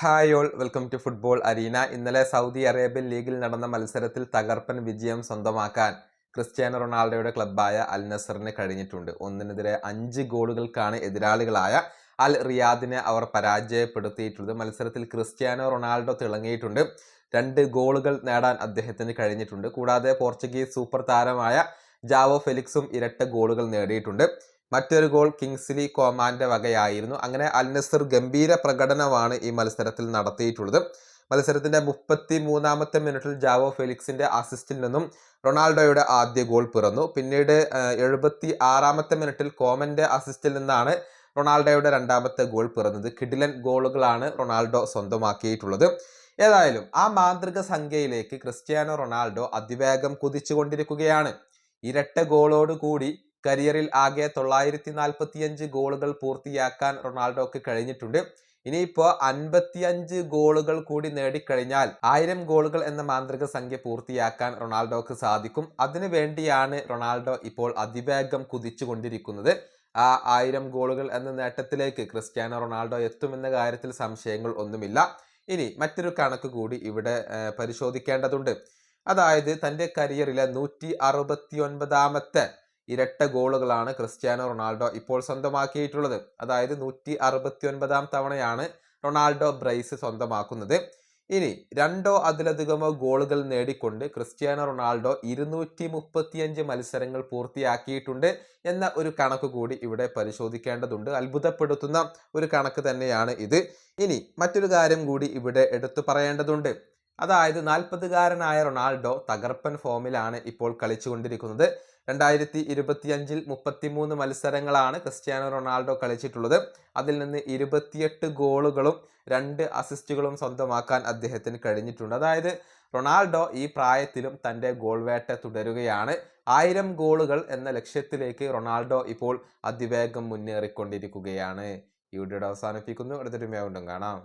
Hi all welcome to football arena. ഇന്നലെ Saudi Arabian ലീഗിൽ നടന്ന മത്സരത്തിൽ തകർപ്പൻ വിജയം സ്വന്തമാക്കാൻ ക്രിസ്ത്യാനോ റൊണാൾഡോയുടെ ക്ലബ്ബായ അൽ നസറിന് കഴിഞ്ഞിട്ടുണ്ട്. ഒന്നിനെതിരെ അഞ്ച് ഗോളുകൾക്കാണ് എതിരാളികളായ അൽ റിയാദിനെ അവർ പരാജയപ്പെടുത്തിയിട്ടുള്ളത്. മത്സരത്തിൽ ക്രിസ്ത്യാനോ റൊണാൾഡോ തിളങ്ങിയിട്ടുണ്ട്. രണ്ട് ഗോളുകൾ നേടാൻ അദ്ദേഹത്തിന് കഴിഞ്ഞിട്ടുണ്ട്. കൂടാതെ പോർച്ചുഗീസ് സൂപ്പർ താരമായ ജാവോ ഫെലിക്സും ഇരട്ട ഗോളുകൾ നേടിയിട്ടുണ്ട്. മറ്റൊരു ഗോൾ കിങ്സ്ലി കോമാന്റെ വകയായിരുന്നു. അങ്ങനെ അൽനസർ ഗംഭീര പ്രകടനമാണ് ഈ മത്സരത്തിൽ നടത്തിയിട്ടുള്ളത്. മത്സരത്തിന്റെ മുപ്പത്തി മൂന്നാമത്തെ മിനിറ്റിൽ ജാവോ ഫെലിക്സിന്റെ അസിസ്റ്റിൽ നിന്നും റൊണാൾഡോയുടെ ആദ്യ ഗോൾ പിറന്നു. പിന്നീട് എഴുപത്തി ആറാമത്തെ മിനിറ്റിൽ കോമന്റെ അസിസ്റ്റിൽ നിന്നാണ് റൊണാൾഡോയുടെ രണ്ടാമത്തെ ഗോൾ പിറന്നത്. കിഡിലൻ ഗോളുകളാണ് റൊണാൾഡോ സ്വന്തമാക്കിയിട്ടുള്ളത്. ഏതായാലും ആ മാന്ത്രിക സംഖ്യയിലേക്ക് ക്രിസ്ത്യാനോ റൊണാൾഡോ അതിവേഗം കുതിച്ചുകൊണ്ടിരിക്കുകയാണ്. ഇരട്ട ഗോളോട് കൂടി കരിയറിൽ ആകെ തൊള്ളായിരത്തി നാൽപ്പത്തിയഞ്ച് ഗോളുകൾ പൂർത്തിയാക്കാൻ റൊണാൾഡോക്ക് കഴിഞ്ഞിട്ടുണ്ട്. ഇനിയിപ്പോൾ അൻപത്തിയഞ്ച് ഗോളുകൾ കൂടി നേടിക്കഴിഞ്ഞാൽ ആയിരം ഗോളുകൾ എന്ന മാന്ത്രിക സംഖ്യ പൂർത്തിയാക്കാൻ റൊണാൾഡോക്ക് സാധിക്കും. അതിനു വേണ്ടിയാണ് റൊണാൾഡോ ഇപ്പോൾ അതിവേഗം കുതിച്ചുകൊണ്ടിരിക്കുന്നത്. ആ ആയിരം ഗോളുകൾ എന്ന നേട്ടത്തിലേക്ക് ക്രിസ്ത്യാനോ റൊണാൾഡോ എത്തുമെന്ന കാര്യത്തിൽ സംശയങ്ങൾ ഒന്നുമില്ല. ഇനി മറ്റൊരു കണക്ക് കൂടി ഇവിടെ പരിശോധിക്കേണ്ടതുണ്ട്. അതായത് തന്റെ കരിയറിലെ നൂറ്റി അറുപത്തി ഒൻപതാമത്തെ ഇരട്ട ഗോളുകളാണ് ക്രിസ്ത്യാനോ റൊണാൾഡോ ഇപ്പോൾ സ്വന്തമാക്കിയിട്ടുള്ളത്. അതായത് നൂറ്റി അറുപത്തി ഒൻപതാം തവണയാണ് റൊണാൾഡോ ബ്രൈസ് സ്വന്തമാക്കുന്നത്. ഇനി രണ്ടോ അതിലധികമോ ഗോളുകൾ നേടിക്കൊണ്ട് ക്രിസ്ത്യാനോ റൊണാൾഡോ ഇരുന്നൂറ്റി മുപ്പത്തിയഞ്ച് മത്സരങ്ങൾ പൂർത്തിയാക്കിയിട്ടുണ്ട് എന്ന ഒരു കണക്ക് കൂടി ഇവിടെ പരിശോധിക്കേണ്ടതുണ്ട്. അത്ഭുതപ്പെടുത്തുന്ന ഒരു കണക്ക് തന്നെയാണ് ഇത്. ഇനി മറ്റൊരു കാര്യം കൂടി ഇവിടെ എടുത്തു പറയേണ്ടതുണ്ട്. അതായത് നാൽപ്പതുകാരനായ റൊണാൾഡോ തകർപ്പൻ ഫോമിലാണ് ഇപ്പോൾ കളിച്ചുകൊണ്ടിരിക്കുന്നത്. രണ്ടായിരത്തി ഇരുപത്തിയഞ്ചിൽ മുപ്പത്തിമൂന്ന് മത്സരങ്ങളാണ് ക്രിസ്ത്യാനോ റൊണാൾഡോ കളിച്ചിട്ടുള്ളത്. അതിൽ നിന്ന് ഇരുപത്തിയെട്ട് ഗോളുകളും രണ്ട് അസിസ്റ്റുകളും സ്വന്തമാക്കാൻ അദ്ദേഹത്തിന് കഴിഞ്ഞിട്ടുണ്ട്. അതായത് റൊണാൾഡോ ഈ പ്രായത്തിലും തന്റെ ഗോൾ വേട്ട തുടരുകയാണ്. ആയിരം ഗോളുകൾ എന്ന ലക്ഷ്യത്തിലേക്ക് റൊണാൾഡോ ഇപ്പോൾ അതിവേഗം മുന്നേറിക്കൊണ്ടിരിക്കുകയാണ്. ഈ വീഡിയോയുടെ അവസാനിപ്പിക്കുന്നു. അടുത്തൊരു മേവുണ്ടും കാണാം.